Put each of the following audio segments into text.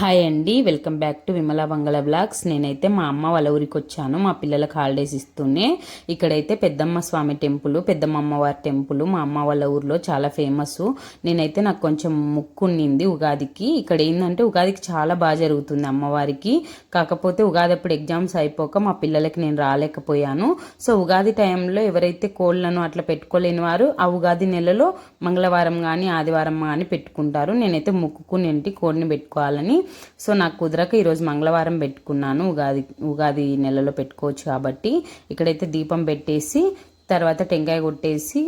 Hi అండి welcome back to Vimala బంగళ blogs. నేనైతే మా అమ్మ వాళ్ళ ఊరికి వచ్చాను మా పిల్లలకు హాలిడేస్ ఇస్తూనే. ఇక్కడైతే పెద్దమ్మ స్వామి టెంపుల్ పెద్దమ్మ అమ్మవారి టెంపుల్ మా అమ్మ వాళ్ళ ఊర్లో చాలా ఫేమస్. నేనైతే నాకు కొంచెం ముక్కు ఉగాదికి. ఇక్కడ ఏంటంటే ఉగాదికి చాలా బాగా జరుగుతుంది అమ్మవారికి. కాకపోతే ఉగాది అప్పుడు ఎగ్జామ్స్ అయిపోక మా పిల్లలకి నేను రాలేకపోయాను. సో ఉగాది టైంలో ఎవరైతే కోళ్ళను అట్లా పెట్టుకోలేని వారు ఆ ఉగాది నెలలో మంగళవారం కానీ ఆదివారం కానీ పెట్టుకుంటారు. నేనైతే ముక్కుకునేంటి కోడిని పెట్టుకోవాలని సో నాకు కుదరక ఈరోజు మంగళవారం పెట్టుకున్నాను. ఉగాది ఉగాది నెలలో పెట్టుకోవచ్చు కాబట్టి ఇక్కడైతే దీపం పెట్టేసి తర్వాత టెంకాయ కొట్టేసి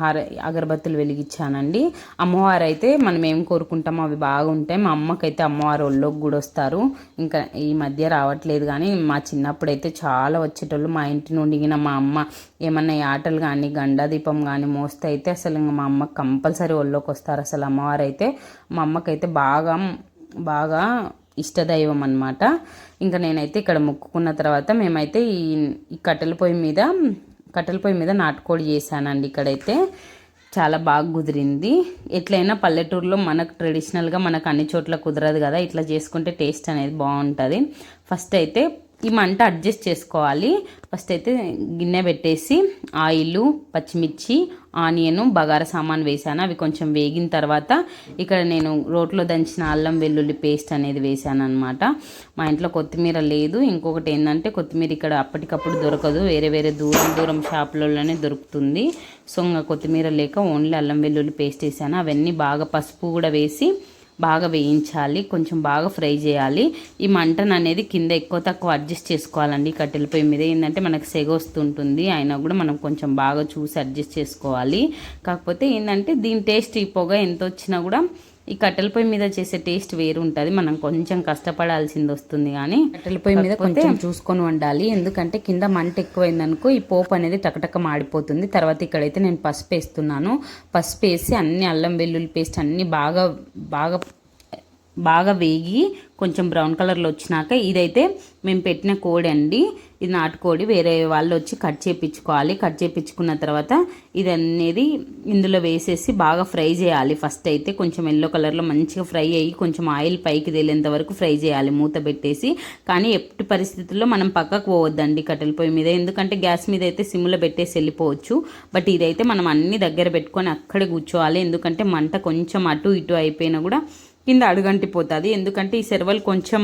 హార అగరబత్తులు వెలిగించానండి. అమ్మవారు అయితే మనం ఏం కోరుకుంటామో అవి బాగుంటాయి. మా అమ్మకైతే అమ్మవారు ఒళ్ళోకి కూడా వస్తారు. ఇంకా ఈ మధ్య రావట్లేదు కానీ మా చిన్నప్పుడు అయితే చాలా వచ్చేటోళ్ళు. మా ఇంటి నుండి మా అమ్మ ఏమన్నా ఆటలు కానీ గండా దీపం కానీ మోస్తే అయితే అసలు ఇంకా మా అమ్మ కంపల్సరీ ఒళ్ళోకి వస్తారు. అసలు అమ్మవారు అయితే మా అమ్మకైతే బాగా బాగా ఇష్టదైవం అనమాట ఇంకా నేనైతే ఇక్కడ మొక్కుకున్న తర్వాత మేమైతే ఈ ఈ కట్టెల పొయ్యి మీద కట్టెల పొయ్యి మీద నాటుకోడి చేశానండి ఇక్కడైతే. చాలా బాగా కుదిరింది. ఎట్లయినా పల్లెటూరులో మనకు ట్రెడిషనల్గా మనకు అన్ని చోట్ల కుదరదు కదా ఇట్లా చేసుకుంటే టేస్ట్ అనేది బాగుంటుంది. ఫస్ట్ అయితే ఈ మంట అడ్జస్ట్ చేసుకోవాలి. ఫస్ట్ అయితే గిన్నె పెట్టేసి ఆయిల్ పచ్చిమిర్చి ఆనియన్ బగార సామాన్ వేసాను. అవి కొంచెం వేగిన తర్వాత ఇక్కడ నేను రోట్లో దంచిన అల్లం వెల్లుల్లి పేస్ట్ అనేది వేసాను అనమాట మా ఇంట్లో కొత్తిమీర లేదు. ఇంకొకటి ఏంటంటే కొత్తిమీర ఇక్కడ అప్పటికప్పుడు దొరకదు. వేరే వేరే దూరం దూరం షాపులలోనే దొరుకుతుంది. సో ఇంకా కొత్తిమీర లేక ఓన్లీ అల్లం వెల్లుల్లి పేస్ట్ వేసాను. అవన్నీ బాగా పసుపు కూడా వేసి బాగా వేయించాలి కొంచెం బాగా ఫ్రై చేయాలి. ఈ మంటను అనేది కింద ఎక్కువ తక్కువ అడ్జస్ట్ చేసుకోవాలండి కట్టెల పొయ్యి మీద. ఏంటంటే మనకు సెగ వస్తుంటుంది అయినా కూడా మనం కొంచెం బాగా చూసి అడ్జస్ట్ చేసుకోవాలి. కాకపోతే ఏంటంటే దీని టేస్ట్ ఈ పొగ ఎంత వచ్చినా కూడా ఈ కట్టెల పొయ్యి మీద చేసే టేస్ట్ వేరు ఉంటుంది. మనం కొంచెం కష్టపడాల్సింది వస్తుంది కానీ కట్టెల పొయ్యి మీద కొంచెం చూసుకొని వండాలి. ఎందుకంటే కింద మంట ఎక్కువైందనుకో ఈ పోపు అనేది టకటక మాడిపోతుంది. తర్వాత ఇక్కడైతే నేను పసుపు వేస్తున్నాను. పసుపు వేసి అన్ని అల్లం వెల్లుల్లి పేస్ట్ అన్ని బాగా బాగా బాగా వేగి కొంచెం బ్రౌన్ కలర్లో వచ్చినాక ఇదైతే మేము పెట్టిన కోడి అండి. ఇది నాటుకోడి. వేరే వాళ్ళు వచ్చి కట్ చేపించుకోవాలి. కట్ చేపించుకున్న తర్వాత ఇది అనేది ఇందులో వేసేసి బాగా ఫ్రై చేయాలి. ఫస్ట్ అయితే కొంచెం ఎల్లో కలర్లో మంచిగా ఫ్రై అయ్యి కొంచెం ఆయిల్ పైకి తేలేంత వరకు ఫ్రై చేయాలి. మూత పెట్టేసి. కానీ ఎట్టి పరిస్థితుల్లో మనం పక్కకు పోవద్దండి కట్టెల పొయ్యి మీద. ఎందుకంటే గ్యాస్ మీద అయితే సిమ్లో పెట్టేసి వెళ్ళిపోవచ్చు. బట్ ఇదైతే మనం అన్ని దగ్గర పెట్టుకొని అక్కడే కూర్చోవాలి. ఎందుకంటే మంట కొంచెం అటు ఇటు అయిపోయినా కూడా కింద అడుగంటిపోతుంది. ఎందుకంటే ఈ సెరవలు కొంచెం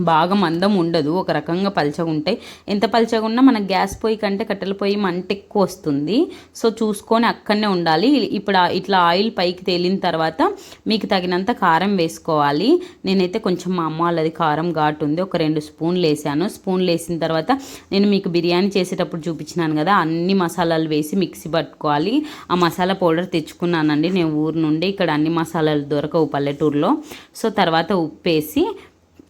బాగా మందం ఉండదు ఒక రకంగా పల్చగా ఉంటాయి. ఎంత పల్చగా ఉన్నా మన గ్యాస్ పొయ్యి కంటే కట్టెల పొయ్యి మంట ఎక్కువ వస్తుంది. సో చూసుకొని అక్కడనే ఉండాలి. ఇప్పుడు ఇట్లా ఆయిల్ పైకి తేలిన తర్వాత మీకు తగినంత కారం వేసుకోవాలి. నేనైతే కొంచెం మా అమ్మ వాళ్ళది కారం ఘాటు ఉంది. ఒక రెండు స్పూన్లు వేసాను. స్పూన్లు వేసిన తర్వాత నేను మీకు బిర్యానీ చేసేటప్పుడు చూపించినాను కదా అన్ని మసాలాలు వేసి మిక్సీ పట్టుకోవాలి. ఆ మసాలా పౌడర్ తెచ్చుకున్నానండి నేను ఊరు నుండి. ఇక్కడ అన్ని మసాలాలు దొరకవు పల్లెటూరులో. సో తర్వాత ఉప్పు వేసి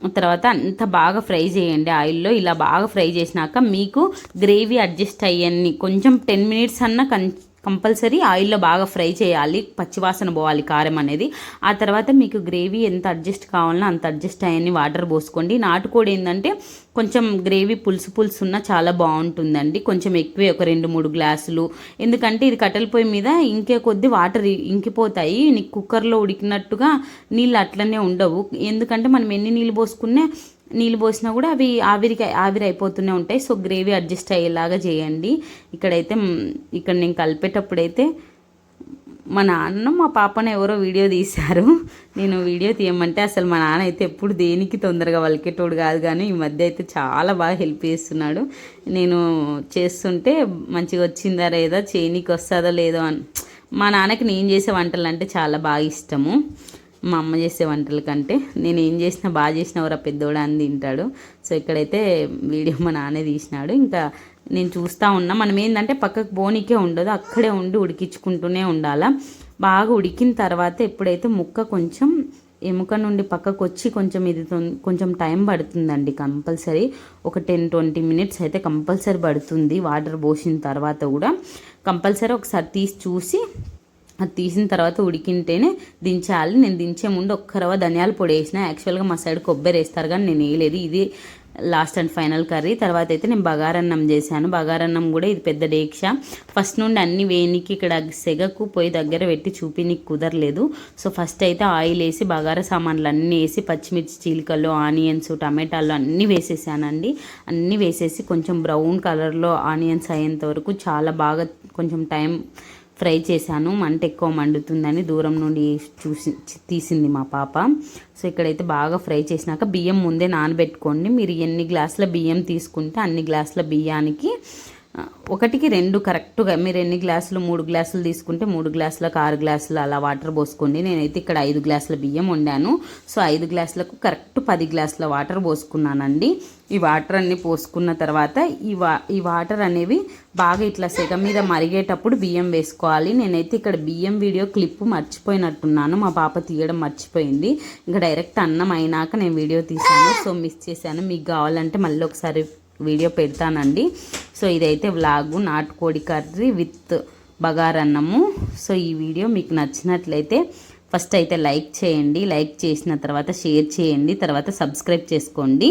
తర్వాత అంత బాగా ఫ్రై చేయండి ఆయిల్లో. ఇలా బాగా ఫ్రై చేసినాక మీకు గ్రేవీ అడ్జస్ట్ అయ్యన్ని కొంచెం టెన్ మినిట్స్ అన్న కన్ కంపల్సరీ ఆయిల్లో బాగా ఫ్రై చేయాలి పచ్చివాసన పోవాలి కారం అనేది. ఆ తర్వాత మీకు గ్రేవీ ఎంత అడ్జస్ట్ కావాలన్నా అంత అడ్జస్ట్ అయ్యని వాటర్ పోసుకోండి. నాటుకోడి ఏంటంటే కొంచెం గ్రేవీ పులుసు పులుసు ఉన్న చాలా బాగుంటుందండి. కొంచెం ఎక్కువే ఒక రెండు మూడు గ్లాసులు. ఎందుకంటే ఇది కట్టెల పొయ్యి మీద ఇంకే కొద్ది వాటర్ ఇంకిపోతాయి. నీకు కుక్కర్లో ఉడికినట్టుగా నీళ్ళు అట్లనే ఉండవు. ఎందుకంటే మనం ఎన్ని నీళ్ళు పోసుకున్నా నీళ్ళు పోసినా కూడా అవి ఆవిరికి ఆవిరి అయిపోతూనే ఉంటాయి. సో గ్రేవీ అడ్జస్ట్ అయ్యేలాగా చేయండి. ఇక్కడైతే ఇక్కడ నేను కలిపేటప్పుడైతే మా నాన్న మా పాపను ఎవరో వీడియో తీశారు. నేను వీడియో తీయమంటే అసలు మా నాన్న అయితే ఎప్పుడు దేనికి తొందరగా వలికేటోడు కాదు కానీ ఈ మధ్య అయితే చాలా బాగా హెల్ప్ చేస్తున్నాడు. నేను చేస్తుంటే మంచిగా వచ్చిందా లేదా చేయనీకి వస్తుందో లేదో అని. మా నాన్నకి నేను చేసే వంటలు అంటే చాలా బాగా ఇష్టము. మా అమ్మ చేసే వంటల కంటే నేను ఏం చేసినా బాగా చేసినవరా పెద్దోడా అని తింటాడు. సో ఇక్కడైతే వీడియో మా నాన్నే తీసినాడు. ఇంకా నేను చూస్తూ ఉన్నా. మనం ఏంటంటే పక్కకు పోనీకే ఉండదు. అక్కడే ఉండి ఉడికించుకుంటూనే ఉండాలా. బాగా ఉడికిన తర్వాత ఎప్పుడైతే ముక్క కొంచెం ఎముక నుండి పక్కకు వచ్చి కొంచెం ఇది తొం- కొంచెం టైం పడుతుందండి కంపల్సరీ. ఒక టెన్ ట్వంటీ మినిట్స్ అయితే కంపల్సరీ పడుతుంది. వాటర్ పోసిన తర్వాత కూడా కంపల్సరీ ఒకసారి తీసి చూసి అది తీసిన తర్వాత ఉడికింటేనే దించాలి. నేను దించే ముందు ఒక్క రవ్వ ధనియాల పొడి వేసిన. యాక్చువల్గా మా సైడ్ కొబ్బరి వేస్తారు కానీ నేను వేయలేదు. ఇది లాస్ట్ అండ్ ఫైనల్ కర్రీ. తర్వాత అయితే నేను బగారన్నం చేశాను. బగారన్నం కూడా ఇది పెద్ద డేక్ష ఫస్ట్ నుండి అన్ని వేనికి ఇక్కడ సెగకు పోయి దగ్గర పెట్టి చూపినికి కుదరలేదు. సో ఫస్ట్ అయితే ఆయిల్ వేసి బగారా సామాన్లు అన్నీ వేసి పచ్చిమిర్చి చీలికలు ఆనియన్స్ టమాటాలు అన్నీ వేసేసానండి. అన్నీ వేసేసి కొంచెం బ్రౌన్ కలర్లో ఆనియన్స్ అయ్యేంత వరకు చాలా బాగా కొంచెం టైం ఫ్రై చేశాను. మంట ఎక్కువ మండుతుందని దూరం నుండి చూసి తీసింది మా పాప. సో ఇక్కడైతే బాగా ఫ్రై చేసినాక బియ్యం ముందే నానబెట్టుకోండి. మీరు ఎన్ని గ్లాసుల బియ్యం తీసుకుంటే అన్ని గ్లాసుల బియ్యానికి ఒకటికి రెండు కరెక్ట్గా మీరు ఎన్ని గ్లాసులు మూడు గ్లాసులు తీసుకుంటే మూడు గ్లాసులకు ఆరు గ్లాసులు అలా వాటర్ పోసుకోండి. నేనైతే ఇక్కడ ఐదు గ్లాసుల బియ్యం వండాను. సో ఐదు గ్లాసులకు కరెక్ట్ పది గ్లాసుల వాటర్ పోసుకున్నానండి. ఈ వాటర్ అన్నీ పోసుకున్న తర్వాత ఈ వా ఈ వాటర్ అనేవి బాగా ఇట్లా సెగ మీద మరిగేటప్పుడు బియ్యం వేసుకోవాలి. నేనైతే ఇక్కడ బియ్యం వీడియో క్లిప్ మర్చిపోయినట్టున్నాను. మా పాప తీయడం మర్చిపోయింది. ఇంకా డైరెక్ట్ అన్నం అయినాక నేను వీడియో తీశాను. సో మిస్ చేశాను. మీకు కావాలంటే మళ్ళీ ఒకసారి వీడియో పెడతానండి. సో ఇదైతే వ్లాగు నాటుకోడి కర్రీ విత్ బగారన్నము. సో ఈ వీడియో మీకు నచ్చినట్లయితే ఫస్ట్ అయితే లైక్ చేయండి. లైక్ చేసిన తర్వాత షేర్ చేయండి. తర్వాత సబ్స్క్రైబ్ చేసుకోండి.